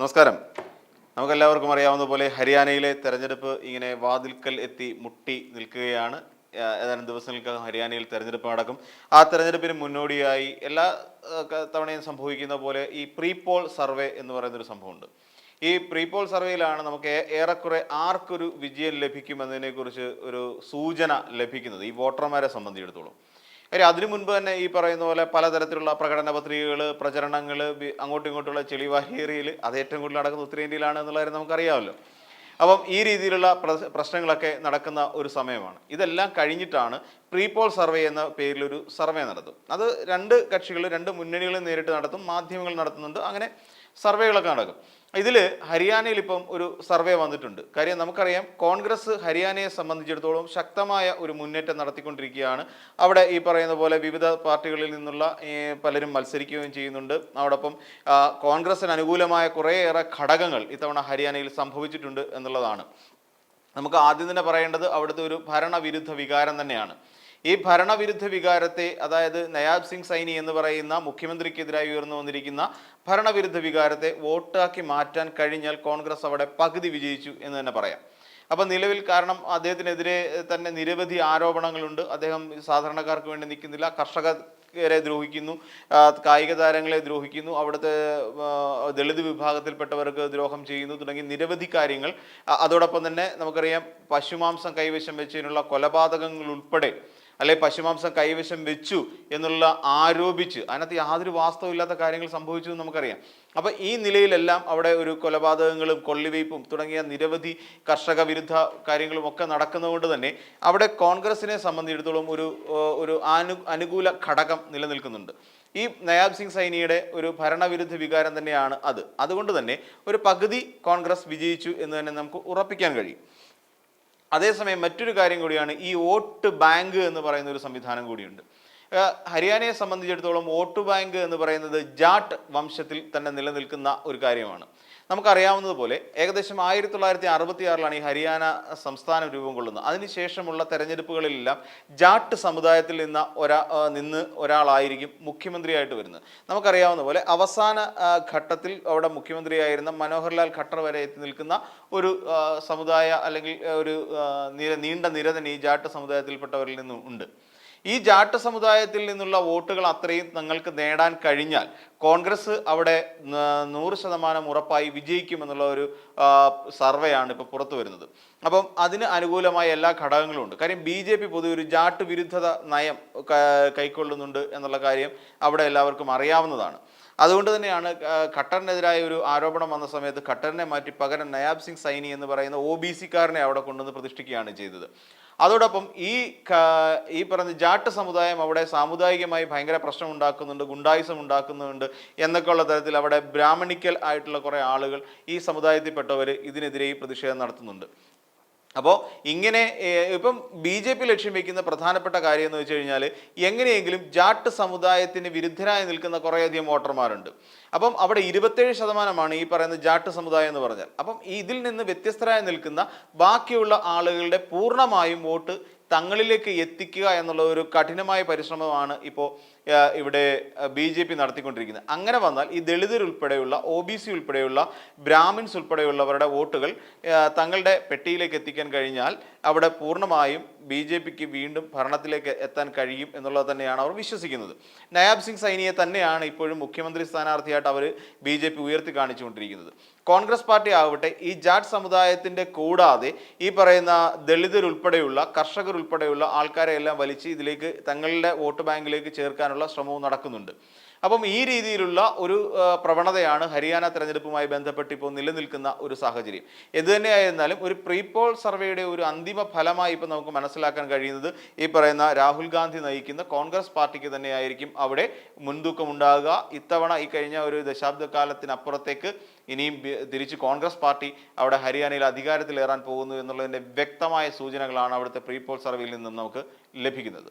നമസ്കാരം. നമുക്കെല്ലാവർക്കും അറിയാവുന്ന പോലെ ഹരിയാനയിലെ തെരഞ്ഞെടുപ്പ് ഇങ്ങനെ വാതിൽക്കൽ എത്തി മുട്ടി നിൽക്കുകയാണ്. ഏതാനും ദിവസങ്ങൾക്കകം ഹരിയാനയിൽ തെരഞ്ഞെടുപ്പ് നടക്കും. ആ തെരഞ്ഞെടുപ്പിന് മുന്നോടിയായി എല്ലാ തവണയും സംഭവിക്കുന്ന പോലെ ഈ പ്രീ പോൾ സർവേ എന്ന് പറയുന്നൊരു സംഭവമുണ്ട്. ഈ പ്രീ പോൾ സർവേയിലാണ് നമുക്ക് ഏറെക്കുറെ ആർക്കൊരു വിജയം ലഭിക്കുമെന്നതിനെക്കുറിച്ച് ഒരു സൂചന ലഭിക്കുന്നത് ഈ വോട്ടർമാരെ സംബന്ധിച്ചിടത്തോളം. കാര്യം അതിനു മുൻപ് തന്നെ ഈ പറയുന്ന പോലെ പലതരത്തിലുള്ള പ്രകടന പത്രികകൾ പ്രചരണങ്ങൾ അങ്ങോട്ടും ഇങ്ങോട്ടുള്ള ചെളിവാഹിയേറിയിൽ അത് ഏറ്റവും കൂടുതൽ നടക്കുന്ന ഉത്തരേന്ത്യയിലാണ് എന്നുള്ള കാര്യം നമുക്കറിയാമല്ലോ. അപ്പം ഈ രീതിയിലുള്ള പ്രശ്നങ്ങളൊക്കെ നടക്കുന്ന ഒരു സമയമാണ്. ഇതെല്ലാം കഴിഞ്ഞിട്ടാണ് പ്രീപോൾ സർവേ എന്ന പേരിലൊരു സർവേ നടത്തും അത് രണ്ട് കക്ഷികൾ രണ്ട് മുന്നണികളും നേരിട്ട് നടത്തും മാധ്യമങ്ങൾ നടത്തുന്നുണ്ട്. അങ്ങനെ സർവേകളൊക്കെ നടക്കും. ഇതിൽ ഹരിയാനയിൽ ഇപ്പം ഒരു സർവേ വന്നിട്ടുണ്ട്. കാര്യം നമുക്കറിയാം കോൺഗ്രസ് ഹരിയാനയെ സംബന്ധിച്ചിടത്തോളം ശക്തമായ ഒരു മുന്നേറ്റം നടത്തിക്കൊണ്ടിരിക്കുകയാണ്. അവിടെ ഈ പറയുന്ന പോലെ വിവിധ പാർട്ടികളിൽ നിന്നുള്ള പലരും മത്സരിക്കുകയും ചെയ്യുന്നുണ്ട്. അതോടൊപ്പം ആ, കോൺഗ്രസിന് അനുകൂലമായ കുറേയേറെ ഘടകങ്ങൾ ഇത്തവണ ഹരിയാനയിൽ സംഭവിച്ചിട്ടുണ്ട് എന്നുള്ളതാണ്. നമുക്ക് ആദ്യം തന്നെ പറയേണ്ടത് അവിടുത്തെ ഒരു ഭരണവിരുദ്ധ വികാരം തന്നെയാണ്. ഈ ഭരണവിരുദ്ധ വികാരത്തെ അതായത് നയാബ് സിംഗ് സൈനി എന്ന് പറയുന്ന മുഖ്യമന്ത്രിക്കെതിരായി ഉയർന്നു വന്നിരിക്കുന്ന ഭരണവിരുദ്ധ വികാരത്തെ വോട്ടാക്കി മാറ്റാൻ കഴിഞ്ഞാൽ കോൺഗ്രസ് അവിടെ പകുതി വിജയിച്ചു എന്ന് തന്നെ പറയാം. അപ്പം നിലവിൽ കാരണം അദ്ദേഹത്തിനെതിരെ തന്നെ നിരവധി ആരോപണങ്ങളുണ്ട്. അദ്ദേഹം സാധാരണക്കാർക്ക് വേണ്ടി നിൽക്കുന്നില്ല. കർഷകരെ ദ്രോഹിക്കുന്നു. ആ, കായിക താരങ്ങളെ ദ്രോഹിക്കുന്നു. അവിടുത്തെ ദളിത് വിഭാഗത്തിൽപ്പെട്ടവർക്ക് ദ്രോഹം ചെയ്യുന്നു. തുടങ്ങി നിരവധി കാര്യങ്ങൾ. അതോടൊപ്പം തന്നെ നമുക്കറിയാം പശുമാംസം കൈവശം വെച്ചതിനുള്ള കൊലപാതകങ്ങൾ ഉൾപ്പെടെ അല്ലെ പശുമാംസം കൈവശം വെച്ചു എന്നുള്ള ആരോപിച്ച്. അതിനകത്ത് യാതൊരു വാസ്തവമില്ലാത്ത കാര്യങ്ങൾ സംഭവിച്ചു എന്ന് നമുക്കറിയാം. അപ്പൊ ഈ നിലയിലെല്ലാം അവിടെ ഒരു കൊലപാതകങ്ങളും കൊള്ളിവയ്പും തുടങ്ങിയ നിരവധി കർഷക വിരുദ്ധ കാര്യങ്ങളും ഒക്കെ നടക്കുന്നതുകൊണ്ട് തന്നെ അവിടെ കോൺഗ്രസിനെ സംബന്ധിച്ചിടത്തോളം ഒരു ഒരു അനു അനുകൂല ഘടകം നിലനിൽക്കുന്നുണ്ട്. ഈ നയാബ് സിംഗ് സൈനിയുടെ ഒരു ഭരണവിരുദ്ധ വികാരം തന്നെയാണ് അത്. അതുകൊണ്ട് തന്നെ ഒരു പകുതി കോൺഗ്രസ് വിജയിച്ചു എന്ന് തന്നെ നമുക്ക് ഉറപ്പിക്കാൻ കഴിയും. അതേസമയം മറ്റൊരു കാര്യം കൂടിയാണ് ഈ വോട്ട് ബാങ്ക് എന്ന് പറയുന്ന ഒരു സംവിധാനം കൂടിയുണ്ട്. ഹരിയാനയെ സംബന്ധിച്ചിടത്തോളം വോട്ട് ബാങ്ക് എന്ന് പറയുന്നത് ജാട്ട് വംശത്തിൽ തന്നെ നിലനിൽക്കുന്ന ഒരു കാര്യമാണ്. നമുക്കറിയാവുന്നതുപോലെ ഏകദേശം ആയിരത്തി തൊള്ളായിരത്തി അറുപത്തി ആറിലാണ് ഈ ഹരിയാന സംസ്ഥാനം രൂപം കൊള്ളുന്നത്. അതിനുശേഷമുള്ള തെരഞ്ഞെടുപ്പുകളിലെല്ലാം ജാട്ട് സമുദായത്തിൽ നിന്ന ഒരാ നിന്ന് ഒരാളായിരിക്കും മുഖ്യമന്ത്രിയായിട്ട് വരുന്നത്. നമുക്കറിയാവുന്ന പോലെ അവസാന ഘട്ടത്തിൽ അവിടെ മുഖ്യമന്ത്രിയായിരുന്ന മനോഹർലാൽ ഖട്ടർ വരെ എത്തി നിൽക്കുന്ന ഒരു സമുദായ അല്ലെങ്കിൽ ഒരു നീണ്ട നിര തന്നെ ഈ ജാട്ട് സമുദായത്തിൽപ്പെട്ടവരിൽ നിന്നും ഉണ്ട്. ഈ ജാട്ട് സമുദായത്തിൽ നിന്നുള്ള വോട്ടുകൾ അത്രയും തങ്ങൾക്ക് നേടാൻ കഴിഞ്ഞാൽ കോൺഗ്രസ് അവിടെ നൂറ് ശതമാനം ഉറപ്പായി വിജയിക്കുമെന്നുള്ള ഒരു സർവേ സർവേയാണ് ഇപ്പോൾ പുറത്തു വരുന്നത്. അപ്പം അതിന് അനുകൂലമായ എല്ലാ ഘടകങ്ങളും ഉണ്ട്. കാര്യം ബി ജെ പി പൊതുവെ ഒരു ജാട്ട് വിരുദ്ധത നയം കൈക്കൊള്ളുന്നുണ്ട് എന്നുള്ള കാര്യം അവിടെ എല്ലാവർക്കും അറിയാവുന്നതാണ്. അതുകൊണ്ട് തന്നെയാണ് ഖട്ടറിനെതിരായ ഒരു ആരോപണം വന്ന സമയത്ത് ഖട്ടറിനെ മാറ്റി പകരം നയാബ് സിംഗ് സൈനി എന്ന് പറയുന്ന ഒ ബി സിക്കാരനെ അവിടെ കൊണ്ടുവന്ന് പ്രതിഷ്ഠിക്കുകയാണ് ചെയ്തത്. അതോടൊപ്പം ഈ ഈ പറഞ്ഞ ജാട്ട് സമുദായം അവിടെ സാമുദായികമായി ഭയങ്കര പ്രശ്നം ഉണ്ടാക്കുന്നുണ്ട് ഗുണ്ടായുസം ഉണ്ടാക്കുന്നുണ്ട് എന്നൊക്കെയുള്ള തരത്തിൽ അവിടെ ബ്രാഹ്മണിക്കൽ ആയിട്ടുള്ള കുറേ ആളുകൾ ഈ സമുദായത്തിൽപ്പെട്ടവർ ഇതിനെതിരെ പ്രതിഷേധം നടത്തുന്നുണ്ട്. അപ്പോൾ ഇങ്ങനെ ഇപ്പം ബി ജെ പി ലക്ഷ്യം വെക്കുന്ന പ്രധാനപ്പെട്ട കാര്യം എന്ന് വെച്ച് കഴിഞ്ഞാൽ എങ്ങനെയെങ്കിലും ജാട്ട് സമുദായത്തിന് വിരുദ്ധരായി നിൽക്കുന്ന കുറേയധികം വോട്ടർമാരുണ്ട്. അപ്പം അവിടെ ഇരുപത്തേഴ് ശതമാനമാണ് ഈ പറയുന്ന ജാട്ട് സമുദായം എന്ന് പറഞ്ഞാൽ. അപ്പം ഇതിൽ നിന്ന് വ്യത്യസ്തരായി നിൽക്കുന്ന ബാക്കിയുള്ള ആളുകളുടെ പൂർണമായും വോട്ട് തങ്ങളിലേക്ക് എത്തിക്കുക എന്നുള്ള ഒരു കഠിനമായ പരിശ്രമമാണ് ഇപ്പോൾ ഇവിടെ ബി ജെ പി നടത്തിക്കൊണ്ടിരിക്കുന്നത്. അങ്ങനെ വന്നാൽ ഈ ദളിതർ ഉൾപ്പെടെയുള്ള ഒ ബി സി ഉൾപ്പെടെയുള്ള ബ്രാഹ്മിൻസ് ഉൾപ്പെടെയുള്ളവരുടെ വോട്ടുകൾ തങ്ങളുടെ പെട്ടിയിലേക്ക് എത്തിക്കാൻ കഴിഞ്ഞാൽ അവിടെ പൂർണമായും ബി ജെ പിക്ക് വീണ്ടും ഭരണത്തിലേക്ക് എത്താൻ കഴിയും എന്നുള്ളത് തന്നെയാണ് അവർ വിശ്വസിക്കുന്നത്. നയാബ് സിംഗ് സൈനിയെ തന്നെയാണ് ഇപ്പോഴും മുഖ്യമന്ത്രി സ്ഥാനാർത്ഥിയായിട്ട് അവർ ബി ജെ പി ഉയർത്തി കാണിച്ചുകൊണ്ടിരിക്കുന്നത്. കോൺഗ്രസ് പാർട്ടി ആവട്ടെ ഈ ജാട്ട് സമുദായത്തിന്റെ കൂടാതെ ഈ പറയുന്ന ദളിതരുൾപ്പെടെയുള്ള കർഷകർ ഉൾപ്പെടെയുള്ള ആൾക്കാരെ എല്ലാം വലിച്ച് ഇതിലേക്ക് തങ്ങളുടെ വോട്ട് ബാങ്കിലേക്ക് ചേർക്കാനുള്ള ശ്രമവും നടക്കുന്നുണ്ട്. അപ്പം ഈ രീതിയിലുള്ള ഒരു പ്രവണതയാണ് ഹരിയാന തെരഞ്ഞെടുപ്പുമായി ബന്ധപ്പെട്ട് ഇപ്പോൾ നിലനിൽക്കുന്ന ഒരു സാഹചര്യം. എന്ത് തന്നെയായിരുന്നാലും ഒരു പ്രീപോൾ സർവേയുടെ ഒരു അന്തിമ ഫലമായി ഇപ്പോൾ നമുക്ക് മനസ്സിലാക്കാൻ കഴിയുന്നത് ഈ പറയുന്ന രാഹുൽ ഗാന്ധി നയിക്കുന്ന കോൺഗ്രസ് പാർട്ടിക്ക് തന്നെയായിരിക്കും അവിടെ മുൻതൂക്കം ഉണ്ടാകുക. ഇത്തവണ ഈ കഴിഞ്ഞ ഒരു ദശാബ്ദ കാലത്തിനപ്പുറത്തേക്ക് ഇനിയും തിരിച്ച് കോൺഗ്രസ് പാർട്ടി അവിടെ ഹരിയാനയിൽ അധികാരത്തിലേറാൻ പോകുന്നു എന്നുള്ളതിന്റെ വ്യക്തമായ സൂചനകളാണ് അവിടുത്തെ പ്രീപോൾ സർവേയിൽ നിന്നും നമുക്ക് ലഭിക്കുന്നത്.